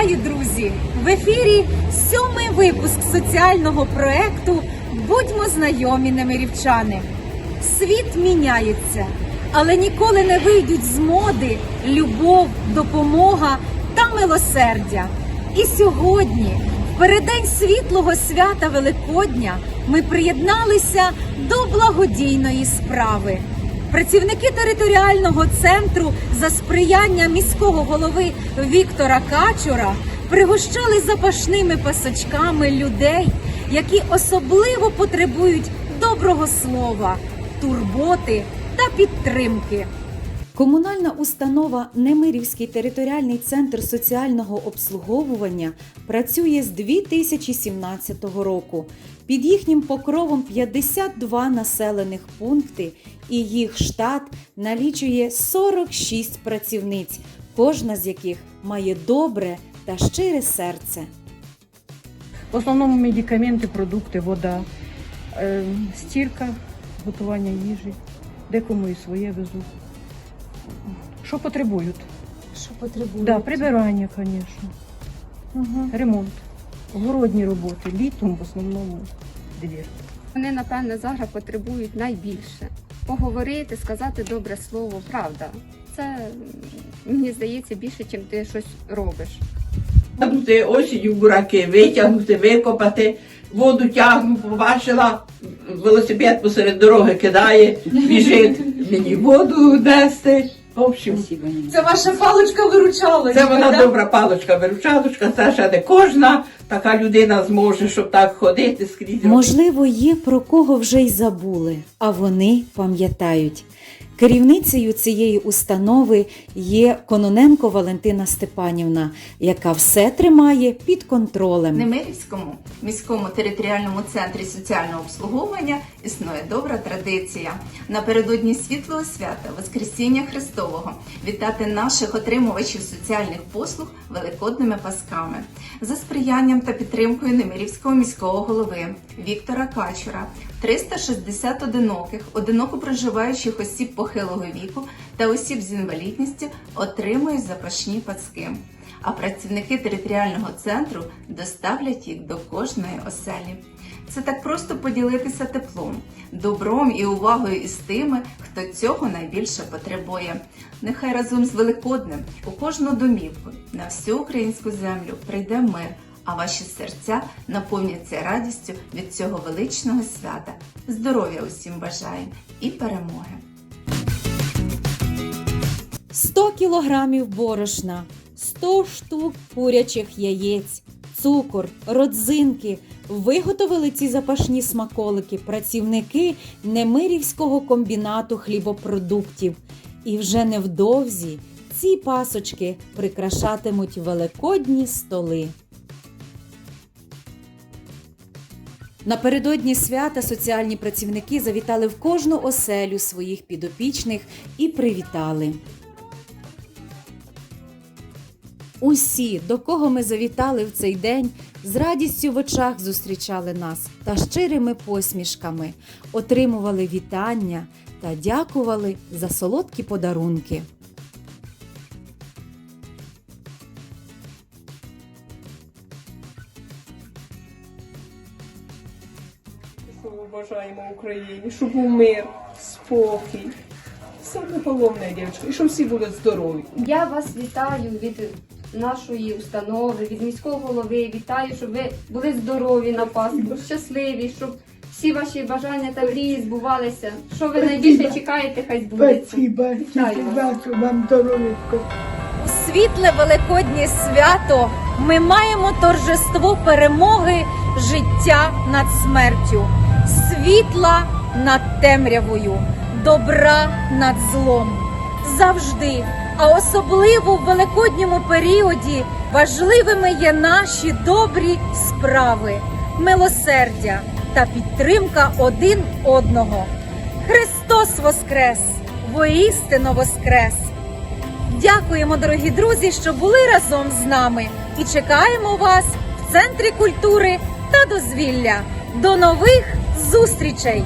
Вітаю, друзі! В ефірі сьомий випуск соціального проекту Будьмо знайомі немирівчани. Світ міняється, але ніколи не вийдуть з моди любов, допомога та милосердя. І сьогодні, в переддень світлого свята Великодня, ми приєдналися до благодійної справи. Працівники територіального центру за сприяння міського голови Віктора Качура пригощали запашними пасочками людей, які особливо потребують доброго слова, турботи та підтримки. Комунальна установа Немирівський територіальний центр соціального обслуговування працює з 2017 року. Під їхнім покровом 52 населених пункти, і їх штат налічує 46 працівниць, кожна з яких має добре та щире серце. В основному медикаменти, продукти, вода, е, стірка, готування їжі, декому і своє везуть. Що потребують? Що потребують? Да, прибирання, звісно. Угу. Ремонт. Городні роботи, літом в основному двір. Вони, напевне, зараз потребують найбільше. Поговорити, сказати добре слово, правда. Це мені здається більше, чим ти щось робиш. Тягнути осінню бураки, витягнути, викопати, воду тягну, побачила, велосипед посеред дороги кидає, біжить мені воду нести. В общем, Це ваша паличка виручалочка. це вона добра паличка, виручалочка, Саша, де не кожна така людина зможе, щоб так ходити скрізь. Можливо, є про кого вже й забули, а вони пам'ятають. Керівницею цієї установи є Кононенко Валентина Степанівна, яка все тримає під В контролем. Немирівському міському територіальному центрі соціального обслуговування існує добра традиція. Напередодні світлого свята Воскресіння Христового вітати наших отримувачів соціальних послуг великодними пасками за сприянням та підтримкою Немирівського міського голови Віктора Качура. 360 одиноких, одиноко проживаючих осіб похилого віку та осіб з інвалідністю отримують запашні паски а працівники територіального центру доставлять їх до кожної оселі. Це так просто поділитися теплом, добром і увагою із тими, хто цього найбільше потребує. Нехай разом з Великоднем у кожну домівку на всю українську землю прийде мир, а ваші серця наповняться радістю від цього величного свята. Здоров'я усім бажаємо і перемоги! 100 кілограмів борошна, 100 штук курячих яєць, цукор, родзинки. Виготовили ці запашні смаколики працівники Немирівського комбінату хлібопродуктів. І вже невдовзі ці пасочки прикрашатимуть великодні столи. Напередодні свята соціальні працівники завітали в кожну оселю своїх підопічних і привітали. Усі, до кого ми завітали в цей день, з радістю в очах зустрічали нас та щирими посмішками, отримували вітання та дякували за солодкі подарунки. Що ми бажаємо Україні, щоб був мир, спокій. Саме головне, дівчатка, і щоб всі були здорові. Я вас вітаю від нашої установи, від міського голови. Вітаю, щоб ви були здорові на Пасху, щасливі, щоб всі ваші бажання та мрії збувалися. Що ви найбільше чекаєте, хай збудеться. Вітаю вас. вам здоров'ячко. У світле великоднє свято ми маємо торжество перемоги життя над смертю, світла над темрявою, добра над злом. Завжди, а особливо в великодньому періоді, важливими є наші добрі справи, милосердя та підтримка один одного. Христос Воскрес! Воістину Воскрес! Дякуємо, дорогі друзі, що були разом з нами і чекаємо вас в центрі культури та дозвілля. До нових зустрічей!